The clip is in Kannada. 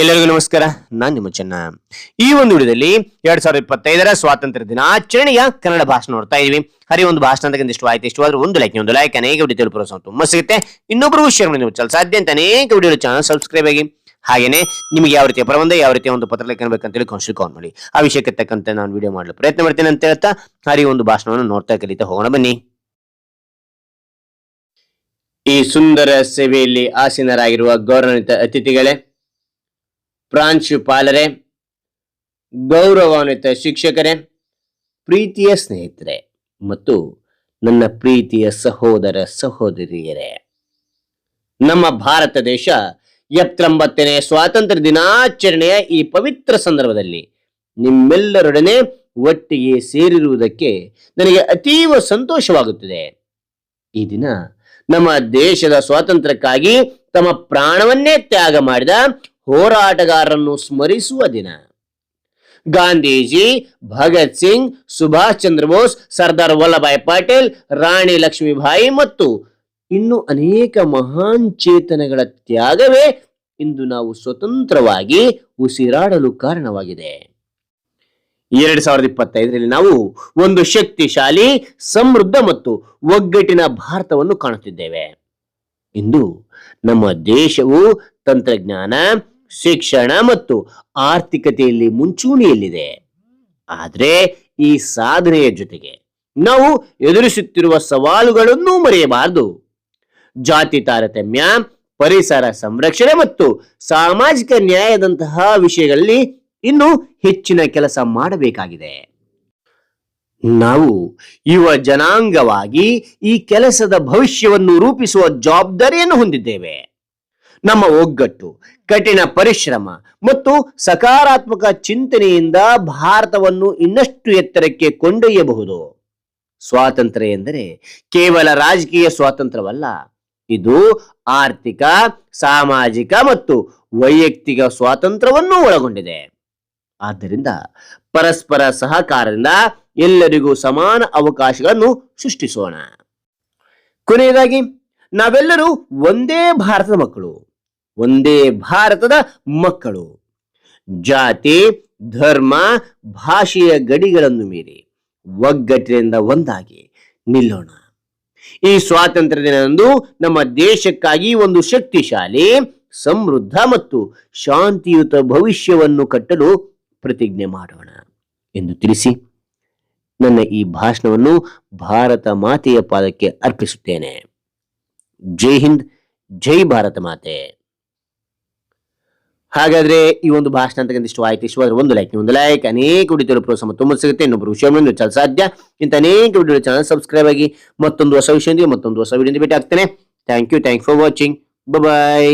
ಎಲ್ಲರಿಗೂ ನಮಸ್ಕಾರ. ನಾನು ನಿಮ್ಮ ಚೆನ್ನ. ಈ ಒಂದು ವಿಡಿಯೋದಲ್ಲಿ ಎರಡ್ ಸಾವಿರದ ಇಪ್ಪತ್ತೈದರ ಸ್ವಾತಂತ್ರ್ಯ ದಿನಾಚರಣೆಯ ಕನ್ನಡ ಭಾಷಣ ನೋಡ್ತಾ ಇದೀವಿ. ಹರಿ, ಒಂದು ಭಾಷಣ ಅಂತ ಇಷ್ಟು ಆಯ್ತು. ಇಷ್ಟು ಆದ್ರೆ ಒಂದು ಲೈಕ್ ಒಂದು ಲೈಕ್ ಅನೇಕ ವಿಡಿಯೋ ಪ್ರೋತ್ಸಾಹ ತುಂಬಾ ಸಿಗುತ್ತೆ. ಇನ್ನೊಬ್ಬರು ಶೇರ್ ಮಾಡಿ, ನೀವು ಸಾಧ್ಯ ಅಂತ ಅನೇಕ ವಿಡಿಯೋ ಚಾನಲ್ ಸಬ್ಸ್ಕ್ರೈಬ್ ಆಗಿ. ಹಾಗೇನೆ ನಿಮಗೆ ಯಾವ ರೀತಿಯ ಪ್ರಬಂಧ, ಯಾವ ರೀತಿಯ ಒಂದು ಪತ್ರ ಲೇಖನ ಬೇಕಂತ ಹೇಳಿ ಕೌನ್ಸಿಲ್ ಕಾಲ್ ಮಾಡಿ. ಆ ವಿಷಯಕ್ಕೆ ತಕ್ಕಂತೆ ನಾನು ವಿಡಿಯೋ ಮಾಡಲು ಪ್ರಯತ್ನ ಮಾಡ್ತೇನೆ ಅಂತ ಹೇಳ್ತಾ ಹರಿ, ಒಂದು ಭಾಷಣವನ್ನು ನೋಡ್ತಾ ಕಲಿತಾ ಹೋಗೋಣ ಬನ್ನಿ. ಈ ಸುಂದರ ಸೇವೆಯಲ್ಲಿ ಆಸೀನರಾಗಿರುವ ಗೌರವಾನ್ವಿತ ಅತಿಥಿಗಳೇ ಪ್ರಾಂಶುಪಾಲರೇ ಗೌರವಾನ್ವಿತ ಶಿಕ್ಷಕರೇ, ಪ್ರೀತಿಯ ಸ್ನೇಹಿತರೆ ಮತ್ತು ನನ್ನ ಪ್ರೀತಿಯ ಸಹೋದರ ಸಹೋದರಿಯರೇ. ನಮ್ಮ ಭಾರತ ದೇಶ ಎಪ್ಪತ್ತೊಂಬತ್ತನೇ ಸ್ವಾತಂತ್ರ್ಯ ದಿನಾಚರಣೆಯ ಈ ಪವಿತ್ರ ಸಂದರ್ಭದಲ್ಲಿ ನಿಮ್ಮೆಲ್ಲರೊಡನೆ ಒಟ್ಟಿಗೆ ಸೇರಿರುವುದಕ್ಕೆ ನನಗೆ ಅತೀವ ಸಂತೋಷವಾಗುತ್ತದೆ. ಈ ದಿನ ನಮ್ಮ ದೇಶದ ಸ್ವಾತಂತ್ರ್ಯಕ್ಕಾಗಿ ತಮ್ಮ ಪ್ರಾಣವನ್ನೇ ತ್ಯಾಗ ಮಾಡಿದ ಹೋರಾಟಗಾರರನ್ನು ಸ್ಮರಿಸುವ ದಿನ. ಗಾಂಧೀಜಿ, ಭಗತ್ ಸಿಂಗ್, ಸುಭಾಷ್ ಚಂದ್ರ ಬೋಸ್, ಸರ್ದಾರ್ ವಲ್ಲಭಾಯ್ ಪಟೇಲ್, ರಾಣಿ ಲಕ್ಷ್ಮೀಬಾಯಿ ಮತ್ತು ಇನ್ನು ಅನೇಕ ಮಹಾನ್ ಚೇತನಗಳ ತ್ಯಾಗವೇ ಇಂದು ನಾವು ಸ್ವತಂತ್ರವಾಗಿ ಉಸಿರಾಡಲು ಕಾರಣವಾಗಿದೆ. ಎರಡ್ ಸಾವಿರದ ಇಪ್ಪತ್ತೈದರಲ್ಲಿ ನಾವು ಒಂದು ಶಕ್ತಿಶಾಲಿ, ಸಮೃದ್ಧ ಮತ್ತು ಒಗ್ಗಟ್ಟಿನ ಭಾರತವನ್ನು ಕಾಣುತ್ತಿದ್ದೇವೆ. ಇಂದು ನಮ್ಮ ದೇಶವು ತಂತ್ರಜ್ಞಾನ ಶಿಕ್ಷಣ ಮತ್ತು ಆರ್ಥಿಕತೆಯಲ್ಲಿ ಮುಂಚೂಣಿಯಲ್ಲಿದೆ. ಆದರೆ ಈ ಸಾಧನೆಯ ಜೊತೆಗೆ ನಾವು ಎದುರಿಸುತ್ತಿರುವ ಸವಾಲುಗಳನ್ನು ಮರೆಯಬಾರದು. ಜಾತಿ ತಾರತಮ್ಯ, ಪರಿಸರ ಸಂರಕ್ಷಣೆ ಮತ್ತು ಸಾಮಾಜಿಕ ನ್ಯಾಯದಂತಹ ವಿಷಯಗಳಲ್ಲಿ ಇನ್ನೂ ಹೆಚ್ಚಿನ ಕೆಲಸ ಮಾಡಬೇಕಾಗಿದೆ. ನಾವು ಯುವ ಜನಾಂಗವಾಗಿ ಈ ಕೆಲಸದ ಭವಿಷ್ಯವನ್ನು ರೂಪಿಸುವ ಜವಾಬ್ದಾರಿಯನ್ನು ಹೊಂದಿದ್ದೇವೆ. ನಮ್ಮ ಒಗ್ಗಟ್ಟು, ಕಠಿಣ ಪರಿಶ್ರಮ ಮತ್ತು ಸಕಾರಾತ್ಮಕ ಚಿಂತನೆಯಿಂದ ಭಾರತವನ್ನು ಇನ್ನಷ್ಟು ಎತ್ತರಕ್ಕೆ ಕೊಂಡೊಯ್ಯಬಹುದು. ಸ್ವಾತಂತ್ರ್ಯ ಎಂದರೆ ಕೇವಲ ರಾಜಕೀಯ ಸ್ವಾತಂತ್ರ್ಯವಲ್ಲ, ಇದು ಆರ್ಥಿಕ, ಸಾಮಾಜಿಕ ಮತ್ತು ವೈಯಕ್ತಿಕ ಸ್ವಾತಂತ್ರ್ಯವನ್ನು ಒಳಗೊಂಡಿದೆ. ಆದ್ದರಿಂದ ಪರಸ್ಪರ ಸಹಕಾರದಿಂದ ಎಲ್ಲರಿಗೂ ಸಮಾನ ಅವಕಾಶಗಳನ್ನು ಸೃಷ್ಟಿಸೋಣ. ಕೊನೆಯದಾಗಿ, ನಾವೆಲ್ಲರೂ ಒಂದೇ ಭಾರತದ ಮಕ್ಕಳು. ಒಂದೇ ಭಾರತದ ಮಕ್ಕಳು. ಜಾತಿ, ಧರ್ಮ, ಭಾಷೆಯ ಗಡಿಗಳನ್ನು ಮೀರಿ ಒಗ್ಗಟ್ಟಿನಿಂದ ಒಂದಾಗಿ ನಿಲ್ಲೋಣ. ಈ ಸ್ವಾತಂತ್ರ್ಯ ದಿನದಂದು ನಮ್ಮ ದೇಶಕ್ಕಾಗಿ ಒಂದು ಶಕ್ತಿಶಾಲಿ, ಸಮೃದ್ಧ ಮತ್ತು ಶಾಂತಿಯುತ ಭವಿಷ್ಯವನ್ನು ಕಟ್ಟಲು ಪ್ರತಿಜ್ಞೆ ಮಾಡೋಣ ಎಂದು ತಿಳಿಸಿ ನನ್ನ ಈ ಭಾಷಣವನ್ನು ಭಾರತ ಮಾತೆಯ ಪಾದಕ್ಕೆ ಅರ್ಪಿಸುತ್ತೇನೆ. ಜೈ ಹಿಂದ್, ಜೈ ಭಾರತ ಮಾತೆ. ಹಾಗಾದ್ರೆ ಈ ಒಂದು ಭಾಷಣ ಅಂತಕ್ಕಂಥ ಇಷ್ಟು ಆಯ್ತು. ಇಷ್ಟವಾದ್ರೆ ಒಂದು ಲೈಕ್ ಒಂದು ಲೈಕ್ ಅನೇಕ ವಿಡಿಯೋ ಪ್ರೋತ್ಸಾಹ ತುಂಬ ಸಿಗುತ್ತೆ. ಇನ್ನೊಬ್ಬರು ವಿಷಯವನ್ನು ಚಾಲ ಸಾಧ್ಯ. ಇಂಥ ಅನೇಕ ವಿಡಿಯೋ ಚಾನಲ್ ಸಬ್ಸ್ಕ್ರೈಬ್ ಆಗಿ ಮತ್ತೊಂದು ಹೊಸ ವಿಷಯದೊಂದಿಗೆ ಮತ್ತೊಂದು ಹೊಸ ವಿಡಿಯೋ ಭೇಟಿ ಆಗ್ತೇನೆ. Thank you thank for watching bye